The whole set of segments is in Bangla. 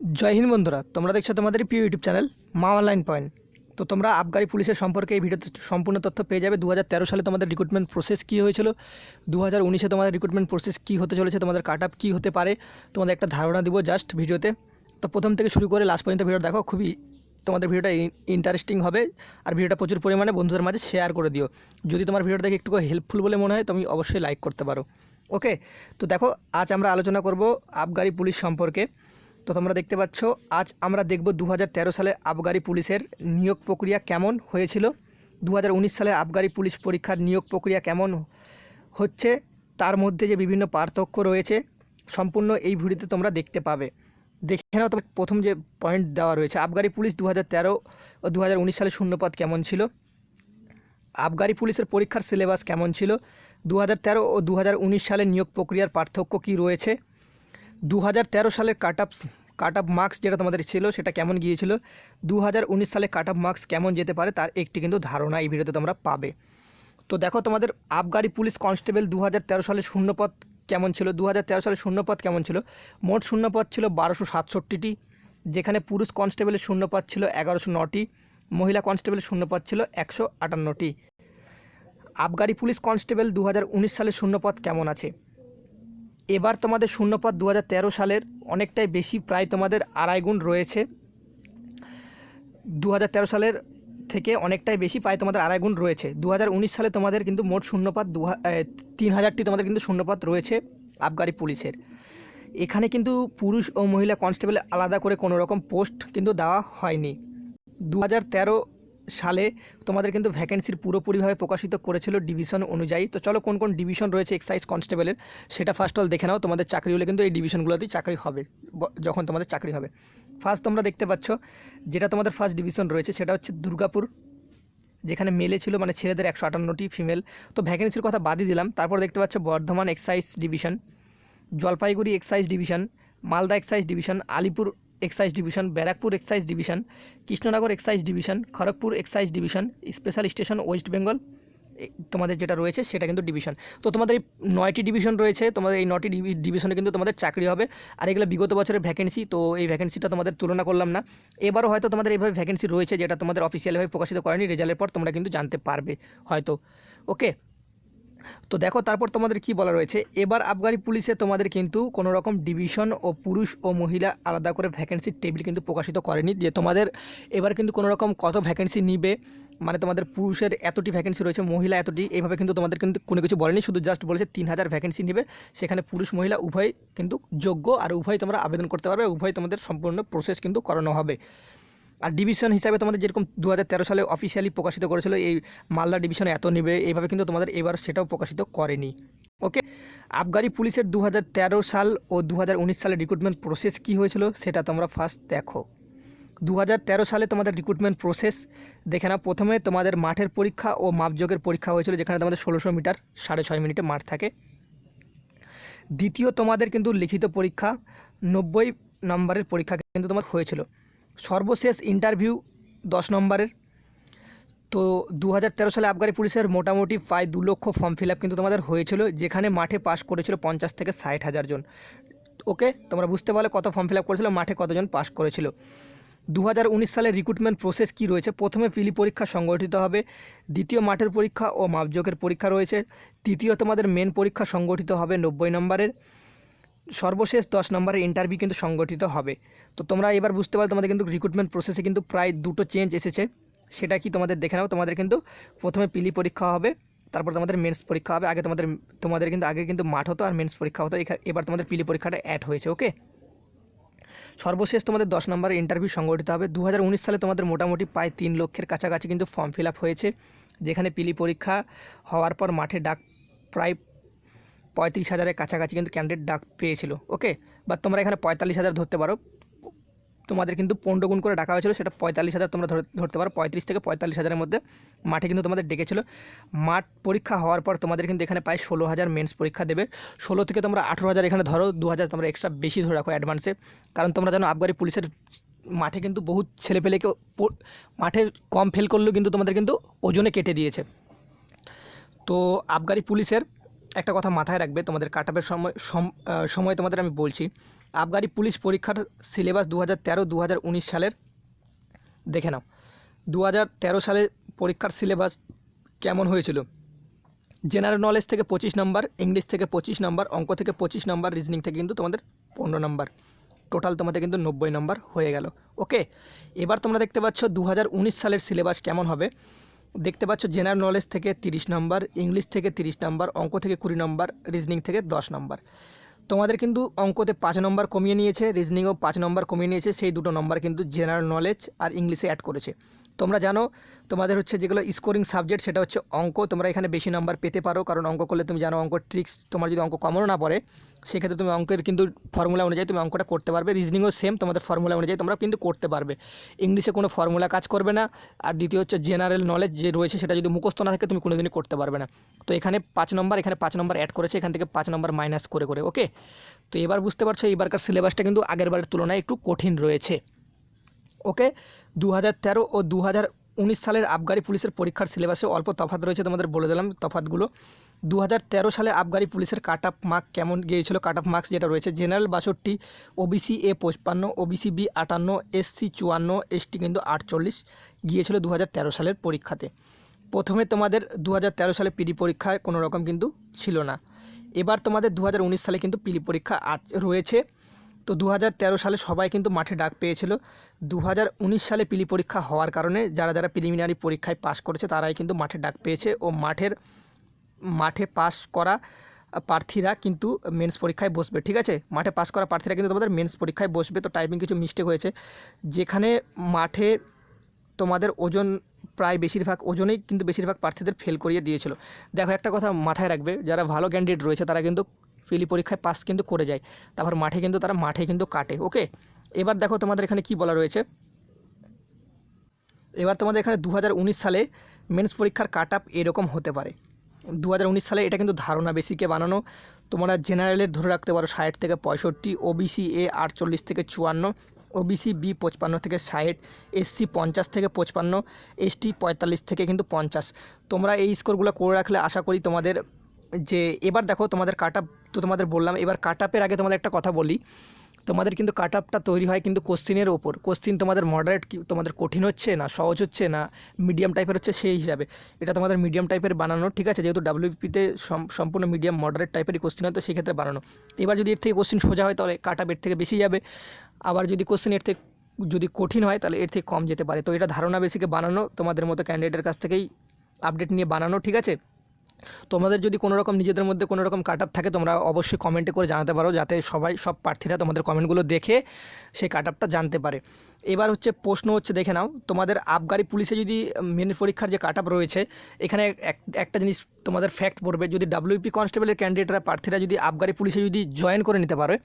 জয় হিন্দ বন্ধুরা, তোমরা দেখছ তোমাদের প্রিয় ইউটিউব চ্যানেল মা অনলাইন পয়েন্ট। তো তোমরা আবগারি পুলিশের সম্পর্কে এই ভিডিওতে সম্পূর্ণ তথ্য পেয়ে যাবে। দু হাজার তেরো সালে তোমাদের রিক্রুটমেন্ট প্রসেস কী হয়েছিল? দু হাজার উনিশে তোমাদের রিক্রুটমেন্ট প্রসেস কী হতে চলেছে? তোমাদের কাট আপ কী হতে পারে? তোমাদের একটা ধারণা দিব জাস্ট ভিডিওতে। তো প্রথম থেকে শুরু করে লাস্ট পর্যন্ত ভিডিও দেখো, খুবই তোমাদের ভিডিওটা ইন্টারেস্টিং হবে। আর ভিডিওটা প্রচুর পরিমাণে বন্ধুদের মাঝে শেয়ার করে দিও। যদি তোমার ভিডিওটা দেখে একটু হেল্পফুল বলে মনে হয়, তুমি অবশ্যই লাইক করতে পারো। ওকে তো দেখো, আজ আমরা আলোচনা করব আবগারি পুলিশ সম্পর্কে। তো তোমরা দেখতে পাচ্ছ, আজ আমরা দেখব দু হাজার তেরো সালে আবগারি পুলিশের নিয়োগ প্রক্রিয়া কেমন হয়েছিল। দু হাজার উনিশ সালে আবগারি পুলিশ পরীক্ষার নিয়োগ প্রক্রিয়া কেমন হচ্ছে, তার মধ্যে যে বিভিন্ন পার্থক্য রয়েছে, সম্পূর্ণ এই ভিডিওতে তোমরা দেখতে পাবে। দেখে নাও তোমার প্রথম যে পয়েন্ট দেওয়া রয়েছে, আবগারি পুলিশ দু হাজার তেরো ও দু হাজার উনিশ সালে শূন্যপদ কেমন ছিল? আবগারি পুলিশের পরীক্ষার সিলেবাস কেমন ছিল? দু হাজার তেরো ও দু হাজার উনিশ সালে নিয়োগ প্রক্রিয়ার পার্থক্য কী রয়েছে? দু হাজার তেরো সালের cut off cut off marks যেটা তোমাদের ছিল সেটা কেমন গিয়েছিল? দু হাজার উনিশ সালে কাট আপ মার্কস কেমন যেতে পারে তার একটি কিন্তু ধারণা এই ভিডিওতে তোমরা পাবে। তো দেখো তোমাদের আবগারি পুলিশ কনস্টেবল দু হাজার তেরো সালে শূন্যপদ কেমন ছিল? দু হাজার তেরো সালে শূন্যপদ কেমন ছিল? মোট শূন্যপদ ছিল বারোশো সাতষট্টিটি, যেখানে পুরুষ কনস্টেবলের শূন্যপদ ছিল এগারোশো নটি, মহিলা কনস্টেবলের শূন্যপদ ছিল একশো আটান্নটি। আবগারি পুলিশ কনস্টেবল দু হাজার উনিশ সালে শূন্যপদ কেমন আছে? এবার তোমাদের শূন্যপদ দু হাজার তেরো সালের অনেকটাই বেশি, প্রায় তোমাদের আড়াই গুণ রয়েছে। দু হাজার তেরো সালের থেকে অনেকটাই বেশি, প্রায় তোমাদের আড়াই গুণ রয়েছে। দু হাজার উনিশ সালে তোমাদের কিন্তু মোট শূন্যপাত দু তিন হাজারটি তোমাদের কিন্তু শূন্যপাত রয়েছে আবগারি পুলিশের। এখানে কিন্তু পুরুষ ও মহিলা কনস্টেবল আলাদা করে কোনো রকম পোস্ট কিন্তু দেওয়া হয়নি। দু হাজার তেরো সালে তোমাদের কিন্তু ভ্যাকেন্সির পুরোপুরিভাবে প্রকাশিত করেছিল ডিভিশন অনুযায়ী। তো চলো কোন কোন ডিভিশন রয়েছে এক্সাইজ কনস্টেবলের সেটা ফার্স্ট অল দেখে নাও। তোমাদের চাকরি হলে কিন্তু এই ডিভিশনগুলোতেই চাকরি হবে যখন তোমাদের চাকরি হবে। ফার্স্ট তোমরা দেখতে পাচ্ছ, যেটা তোমাদের ফার্স্ট ডিভিশন রয়েছে, সেটা হচ্ছে দুর্গাপুর, যেখানে মেলে ছিল মানে ছেলেদের একশো আটান্নটি ফিমেল তো ভ্যাকেন্সির কথা বাদই দিলাম। তারপর দেখতে পাচ্ছ, Bardhaman excise division Jalpaiguri excise division Malda excise division Alipur excise division, Barrackpore excise division, Krishnanagar excise division, Kharagpur excise division, special station West Bengal তোমাদের যেটা রয়েছে সেটা কিন্তু ডিভিশন। তো তোমাদের এই নয়টি ডিভিশন রয়েছে, তোমাদের এই ডিভি- ডিভিশনে কিন্তু তোমাদের চাকরি হবে। আর এগুলো বিগত বছরের ভ্যাকেন্সি তো এই ভ্যাকেন্সিটা তোমাদের তুলনা করলাম না। এবারও হয়তো তোমাদের এইভাবে ভ্যাকেন্সি রয়েছে যেটা তোমাদের অফিসিয়ালভাবে প্রকাশিত করেনি রেজাল্টের পর তোমরা কিন্তু জানতে পারবে হয়তো। ওকে তো দেখো, তারপর তোমাদের কি বলা রয়েছে? এবার আবগারি পুলিশে তোমাদের কিন্তু কোনো রকম ডিভিশন ও পুরুষ ও মহিলা আলাদা করে ভ্যাকেন্সির টেবিল কিন্তু প্রকাশিত করেনি। যে তোমাদের এবার কিন্তু কোনো রকম কত ভ্যাকেন্সি নিবে মানে তোমাদের পুরুষের এতটি ভ্যাকেন্সি রয়েছে, মহিলা এতটি এইভাবে কিন্তু তোমাদের কিন্তু কোনো কিছু বলেনি, শুধু জাস্ট বলেছে তিন হাজার ভ্যাকেন্সি নিবে। সেখানে পুরুষ, মহিলা উভয় কিন্তু যোগ্য, আর উভয় তোমরা আবেদন করতে পারবে, উভয় তোমাদের সম্পূর্ণ প্রসেস কিন্তু করানো হবে। আর ডিভিশন হিসাবে তোমাদের যেরকম দু হাজার তেরো সালে অফিসিয়ালি প্রকাশিত করেছিল, এই মালদা ডিভিশনে এত নেবে, এইভাবে কিন্তু তোমাদের এবার সেটাও প্রকাশিত করেনি। ওকে আবগারি পুলিশের দু হাজার তেরো সাল ও দু হাজার উনিশ সালে রিক্রুটমেন্ট প্রসেস কী হয়েছিল, সেটা তোমরা ফার্স্ট দেখো। দু হাজার তেরো সালে তোমাদের রিক্রুটমেন্ট প্রসেস দেখে নাও। প্রথমে তোমাদের মাঠের পরীক্ষা ও মাপযোগের পরীক্ষা হয়েছিল, যেখানে তোমাদের ষোলোশো মিটার, সাড়ে ছয় মিনিটে মাঠ থাকে। দ্বিতীয় তোমাদের কিন্তু লিখিত পরীক্ষা, নব্বই নম্বরের পরীক্ষা কিন্তু তোমার হয়েছিল। সর্বশেষ ইন্টারভিউ দশ নম্বরের। তো দু হাজার তেরো সালে আবগারি পুলিশের মোটামুটি প্রায় দু লক্ষ ফর্ম ফিল আপ কিন্তু তোমাদের হয়েছিল, যেখানে মাঠে পাস করেছিল পঞ্চাশ থেকে ষাট হাজার জন। ওকে, তোমরা বুঝতে পারলে কত ফর্ম ফিল আপ করেছিল, মাঠে কতজন পাস করেছিল। দু হাজার উনিশ সালে রিক্রুটমেন্ট প্রসেস কি রয়েছে? প্রথমে পিলি পরীক্ষা সংগঠিত হবে, দ্বিতীয় মাঠের পরীক্ষা ও মাপযোগের পরীক্ষা রয়েছে, তৃতীয় তোমাদের মেন পরীক্ষা সংগঠিত হবে নব্বই নম্বরের। সর্বশেষ দশ নম্বরের ইন্টারভিউ কিন্তু সংগঠিত হবে। তো তোমরা এবার বুঝতে পারো তোমাদের কিন্তু রিক্রুটমেন্ট প্রসেসে কিন্তু প্রায় দুটো চেঞ্জ এসেছে। সেটা কি তোমাদের দেখে নাও, তোমাদের কিন্তু প্রথমে পিলি পরীক্ষা হবে, তারপর তোমাদের মেন্স পরীক্ষা হবে, আগে তোমাদের তোমাদের কিন্তু, আগে কিন্তু মাঠ হতো আর মেন্স পরীক্ষা হতো এবার তোমাদের পিলি পরীক্ষাটা অ্যাড হয়েছে ওকে সর্বশেষ তোমাদের দশ নম্বরের ইন্টারভিউ সংগঠিত হবে। দু হাজার উনিশ সালে তোমাদের মোটামুটি প্রায় তিন লক্ষের কাছাকাছি কিন্তু ফর্ম ফিল হয়েছে, যেখানে পিলি পরীক্ষা হওয়ার পর মাঠে ডাক প্রায় পঁয়ত্রিশ হাজারের কাছাকাছি কিন্তু ক্যান্ডিডেট ডাক পেয়েছিল। ওকে বা তোমরা এখানে পঁয়তাল্লিশ হাজার ধরতে পারো। তোমাদের কিন্তু পনেরো গুণ করে ডাকা হয়েছিল, সেটা পঁয়তাল্লিশ হাজার তোমরা ধরে- ধরতে পারো। পঁয়ত্রিশ থেকে পঁয়তাল্লিশ হাজারের মধ্যে মাঠে কিন্তু তোমাদের ডেকেছিল। মাঠ পরীক্ষা হওয়ার পর তোমাদের কিন্তু এখানে প্রায় ষোলো হাজার মেন্স পরীক্ষা দেবে। ষোলো থেকে তোমরা আঠেরো হাজার এখানে ধরো, দু হাজার তোমরা এক্সট্রা বেশি ধরে রাখো অ্যাডভান্সে কারণ তোমরা জানো আবগারি পুলিশের মাঠে কিন্তু বহু ছেলেপেলেকে মাঠে কম ফেল করলেও কিন্তু তোমাদের কিন্তু ওজনে কেটে দিয়েছে। তো আবগারি পুলিশের একটা কথা মাথায় রাখবে, তোমাদের কাটাপের সময়, সম- সময় তোমাদের আমি বলছি। আবগারি পুলিশ পরীক্ষার সিলেবাস দু হাজার তেরো দু হাজার উনিশ সালের, দেখে নাও। দু হাজার তেরো সালে পরীক্ষার সিলেবাস কেমন হয়েছিল? জেনারেল নলেজ থেকে পঁচিশ নম্বর ইংলিশ থেকে পঁচিশ নম্বর অঙ্ক থেকে পঁচিশ নম্বর রিজনিং থেকে কিন্তু তোমাদের পনেরো নাম্বার টোটাল তোমাদের কিন্তু নব্বই নম্বর হয়ে গেল। ওকে এবার তোমরা দেখতে পাচ্ছ দু হাজার উনিশ সালের সিলেবাস কেমন হবে? দেখতে পাচ্ছ জেনারেল নলেজ থেকে তিরিশ নম্বর ইংলিশ থেকে তিরিশ নম্বর অঙ্ক থেকে কুড়ি নম্বর রিজনিং থেকে দশ নম্বর তোমাদের কিন্তু অঙ্কতে পাঁচ নম্বর কমিয়ে নিয়েছে রিজনিংও পাঁচ নম্বর কমিয়ে নিয়েছে, সেই দুটো নম্বর কিন্তু জেনারেল নলেজ আর ইংলিশে অ্যাড করেছে। তোমরা জানো, তোমাদের হচ্ছে যেগুলো স্কোরিং সাবজেক্ট সেটা হচ্ছে অঙ্ক, তোমরা এখানে বেশি নাম্বার পেতে পারো, কারণ অঙ্ক করলে তুমি জানো অঙ্ক ট্রিক্স তোমার যদি অঙ্ক কমনও না পড়ে, সেক্ষেত্রে তুমি অঙ্কের কিন্তু ফর্মুলা অনুযায়ী তুমি অঙ্কটা করতে পারবে। রিজনিংও সেম তোমাদের ফর্মুলা অনুযায়ী তোমরা কিন্তু করতে পারবে। ইংলিশে কোনো ফর্মুলা কাজ করবে না, আর দ্বিতীয় হচ্ছে জেনারেল নলেজ যে রয়েছে সেটা যদি মুখস্থ না থাকে, তুমি কোনোদিনই করতে পারবে না। তো এখানে পাঁচ নম্বর এখানে পাঁচ নম্বর অ্যাড করেছে, এখান থেকে পাঁচ নম্বর মাইনাস করে করে ওকে তো এবার বুঝতে পারছ এবারকার সিলেবাসটা কিন্তু আগেরবারের তুলনায় একটু কঠিন রয়েছে। ওকে? দু হাজার তেরো ও দু উনিশ সালের আবগারি পুলিশের পরীক্ষার সিলেবাসে অল্প তফাৎ রয়েছে, তোমাদের বলে দিলাম তফাতগুলো দু হাজার তেরো সালে আবগারি পুলিশের কাট আপ মার্ক কেমন গিয়েছিল? কাট আপ মার্কস যেটা রয়েছে, জেনারেল বাষট্টি, ওবিসি এ পঁচপান্ন, ওবিসি বি আটান্ন, এসসি চুয়ান্ন, এসটি কিন্তু আটচল্লিশ গিয়েছিল দু হাজার তেরো সালের পরীক্ষাতে। প্রথমে তোমাদের দু হাজার তেরো সালে পিডি পরীক্ষায় কোনো রকম কিন্তু ছিল না। এবার তোমাদের দু হাজার উনিশ সালে কিন্তু পিডি পরীক্ষা আজ রয়েছে। তো দু হাজার তেরো সালে সবাই কিন্তু মাঠে ডাক পেয়েছিল। দু হাজার উনিশ সালে পিলি পরীক্ষা হওয়ার কারণে যারা যারা প্রিলিমিনারি পরীক্ষায় পাশ করেছে, তারাই কিন্তু মাঠে ডাক পেয়েছে ও মাঠের, মাঠে পাশ করা প্রার্থীরা কিন্তু মেন্স পরীক্ষায় বসবে। ঠিক আছে? মাঠে পাশ করা প্রার্থীরা কিন্তু তোমাদের মেন্স পরীক্ষায় বসবে। তো টাইপিং কিছু মিস্টেক হয়েছে। যেখানে মাঠে তোমাদের ওজন প্রায় বেশিরভাগ, ওজনেই কিন্তু বেশিরভাগ প্রার্থীদের ফেল করিয়ে দিয়েছিল। দেখো একটা কথা মাথায় রাখবে, যারা ভালো ক্যান্ডিডেট রয়েছে, তারা কিন্তু ফিলি পরীক্ষায় পাস কিন্তু করে যায়। তারপর মাঠে কিন্তু তারা মাঠে কিন্তু কাটে ওকে এবার দেখো তোমাদের এখানে কি বলা রয়েছে? এবার তোমাদের এখানে দু হাজার উনিশ সালে মেন্স পরীক্ষার কাট আপ এরকম হতে পারে। দু হাজার উনিশ সালে এটা কিন্তু ধারণা বেসিকে বানানো। তোমরা জেনারেলের ধরে রাখতে পারো ষাট থেকে পঁয়ষট্টি ওবিসি এ আটচল্লিশ থেকে চুয়ান্ন ওবিসি বি পঁচপান্ন থেকে ষাট এসসি পঞ্চাশ থেকে পঁচপান্ন এসটি পঁয়তাল্লিশ থেকে কিন্তু পঞ্চাশ। তোমরা এই স্কোরগুলো করে রাখলে আশা করি তোমাদের যে এবার দেখো তোমাদের কাট তো তোমাদের বললাম, এবার কাট আগে তোমাদের একটা কথা বলি। তোমাদের কিন্তু কাট আপটা তৈরি হয় কিন্তু কোশ্চিনের ওপর। কোশ্চিন তোমাদের মডারেট তোমাদের কঠিন হচ্ছে না, সহজ হচ্ছে না মিডিয়াম টাইপের হচ্ছে সেই হিসাবে। এটা তোমাদের মিডিয়াম টাইপের বানানো, ঠিক আছে? যেহেতু ডাব্লিউপিতে সম্পূর্ণ মিডিয়াম মডারেট টাইপেরই কোশ্চিন হয়, তো সেক্ষেত্রে বানানো। এবার যদি এর থেকে কোশ্চিন সোজা হয়, তাহলে কাট এর থেকে বেশি যাবে। আবার যদি কোশ্চিন এর থেকে, যদি কঠিন হয়, তাহলে এর থেকে কম যেতে পারে। তো এটা ধারণা বেশিকে বানানো, তোমাদের মতো ক্যান্ডিডেটের কাছ থেকেই আপডেট নিয়ে বানানো, ঠিক আছে? তোমাদের যদি কোনো রকম নিজেদের মধ্যে কোনো রকম কাট থাকে, তোমরা অবশ্যই কমেন্টে করে জানাতে পারো, যাতে সবাই, সব প্রার্থীরা তোমাদের কমেন্টগুলো দেখে সেই কাট জানতে পারে। এবার হচ্ছে প্রশ্ন হচ্ছে, দেখে নাও, তোমাদের আবগারি পুলিশে যদি মেন পরীক্ষার যে কাট রয়েছে, এখানে এক- একটা জিনিস তোমাদের ফ্যাক্ট পড়বে, যদি ডাব্লিউপি কনস্টেবলের ক্যান্ডিডেটরা প্রার্থীরা যদি আবগারি পুলিশে যদি জয়েন করে নিতে পারে,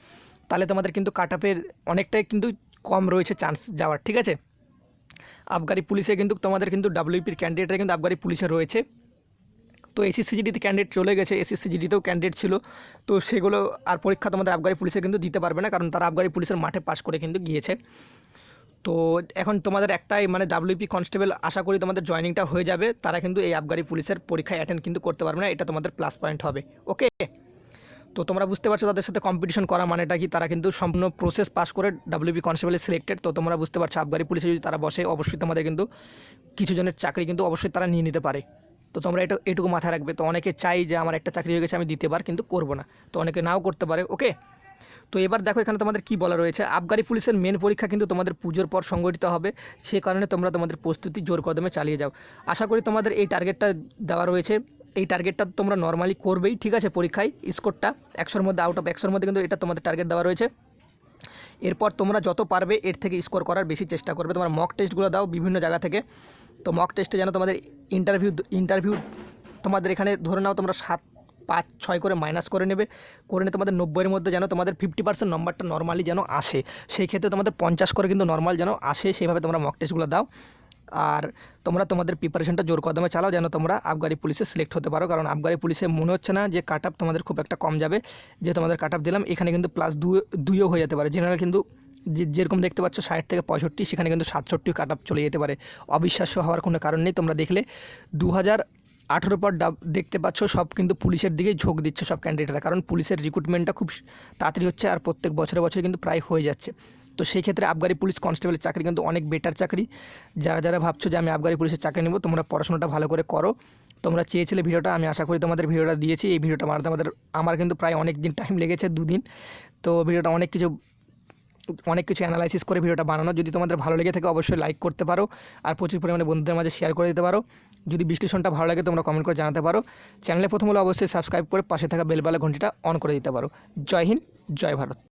তাহলে তোমাদের কিন্তু কাট অনেকটাই কিন্তু কম রয়েছে চান্স যাওয়ার, ঠিক আছে? আবগারি পুলিশে কিন্তু তোমাদের কিন্তু ডাব্লিউপির ক্যান্ডিডেটরা কিন্তু আবগারি পুলিশে রয়েছে। তো এসএসসিজিডিতে ক্যান্ডিডেট চলে গেছে এসএসসিজিডিতেও ক্যান্ডিডেট ছিল। তো সেগুলো আর পরীক্ষা তোমাদের আবগারি পুলিশে কিন্তু দিতে পারবে না, কারণ তারা আবগারি পুলিশের মাঠে পাশ করে কিন্তু গিয়েছে। তো এখন তোমাদের একটাই মানে ডাব্লিউপি কনস্টেবল আশা করি তোমাদের জয়নিংটা হয়ে যাবে। তারা কিন্তু এই আবগারি পুলিশের পরীক্ষায় অ্যাটেন্ড কিন্তু করতে পারবে না, এটা তোমাদের প্লাস পয়েন্ট হবে। ওকে তো তোমরা বুঝতে পারছ তাদের সাথে কম্পিটিশন করা মানেটা কি? তারা কিন্তু সম্পূর্ণ প্রসেস পাস করে ডাব্লিউপি কনস্টেবলে সিলেক্টেড তো তোমরা বুঝতে পারছ আবগারি পুলিশে যদি তারা বসে, অবশ্যই তোমাদের কিন্তু কিছু জনের চাকরি কিন্তু অবশ্যই তারা নিয়ে নিতে পারে। তো তোমরা এটা, এটুকু মাথায় রাখবে। তো অনেকে চাই যে আমার একটা চাকরি হয়ে গেছে, আমি দিতে পার কিন্তু করব না। তো অনেকে নাও করতে পারে, ওকে? তো এবার দেখো এখানে তোমাদের কি বলা রয়েছে। আবগারি পুলিশের মেন পরীক্ষা কিন্তু তোমাদের পুজোর পর সংগঠিত হবে। সে কারণে তোমরা তোমাদের প্রস্তুতি জোর কদমে চালিয়ে যাও। আশা করি তোমাদের এই টার্গেটটা দেওয়া রয়েছে। এই টার্গেটটা তোমরা নর্মালি করবেই, ঠিক আছে? পরীক্ষায় স্কোরটা একশোর মধ্যে আউট অফ একশোর মধ্যে কিন্তু এটা তোমাদের টার্গেট দেওয়া রয়েছে। এরপর তোমরা যত পারবে, এর থেকে স্কোর করার বেশি চেষ্টা করবে। তোমার মক টেস্টগুলো দাও বিভিন্ন জায়গা থেকে। তো মক টেস্টে যেন তোমাদের ইন্টারভিউ ইন্টারভিউ তোমাদের এখানে ধরে নাও তোমরা সাত, পাঁচ, ছয় করে মাইনাস করে নেবে। করে নিয়ে তোমাদের নব্বইয়ের মধ্যে যেন তোমাদের ফিফটি পার্সেন্ট নম্বরটা নর্মালি যেন আসে। সেই ক্ষেত্রে তোমাদের পঞ্চাশ করে কিন্তু নর্মাল যেন আসে, সেইভাবে তোমরা মক টেস্টগুলো দাও। আর তোমরা তোমাদের প্রিপারেশনটা জোর কদমে চালাও যেন তোমরা আবগারি পুলিশে সিলেক্ট হতে পারো। কারণ আবগারি পুলিশে মনে হচ্ছে না যে কাট তোমাদের খুব একটা কম যাবে। যে তোমাদের কাট দিলাম, এখানে কিন্তু প্লাস দুই, দুইও হয়ে যেতে পারে। জেনারেল কিন্তু যে যেরকম দেখতে পাচ্ছ ষাট থেকে পঁয়ষট্টি, সেখানে কিন্তু সাতষট্টি কাট চলে যেতে পারে। অবিশ্বাস্য হওয়ার কোনো কারণ নেই, তোমরা দেখলে দু হাজার আঠেরো পর ডাব দেখতে পাচ্ছ সব কিন্তু পুলিশের দিকেই ঝোঁক দিচ্ছে সব ক্যান্ডিডেটরা কারণ পুলিশের রিক্রুটমেন্টটা খুব তাড়াতাড়ি হচ্ছে আর প্রত্যেক বছরে বছরে কিন্তু প্রায় হয়ে যাচ্ছে। তো সেই ক্ষেত্রে আবগারি পুলিশ কনস্টেবলের চাকরি কিন্তু অনেক বেটার চাকরি। যারা যারা ভাবছ যে আমি আবগারি পুলিশের চাকরি নেব, তোমরা পড়াশোনাটা ভালো করে করো। তোমরা চেয়েছিলে ভিডিওটা, আমি আশা করি তোমাদের ভিডিওটা দিয়েছি। এই ভিডিওটা মারতে আমাদের, আমার কিন্তু প্রায় অনেক দিন টাইম লেগেছে দুদিন। তো ভিডিওটা অনেক কিছু অনেক কিছু অ্যানালাইসিস করে ভিডিওটা বানানো। যদি তোমাদের ভালো লেগে থাকে, অবশ্যই লাইক করতে পারো আর প্রচুর পরিমাণে বন্ধুদের মাঝে শেয়ার করে দিতে পারো। যদি বিশ্লেষণটা ভালো লাগে, তোমরা কমেন্ট করে জানাতে পারো। চ্যানেলে প্রথম হলে অবশ্যই সাবস্ক্রাইব করে পাশে থাকা বেলবেলা ঘন্টিটা অন করে দিতে পারো। জয় হিন্দ, জয় ভারত।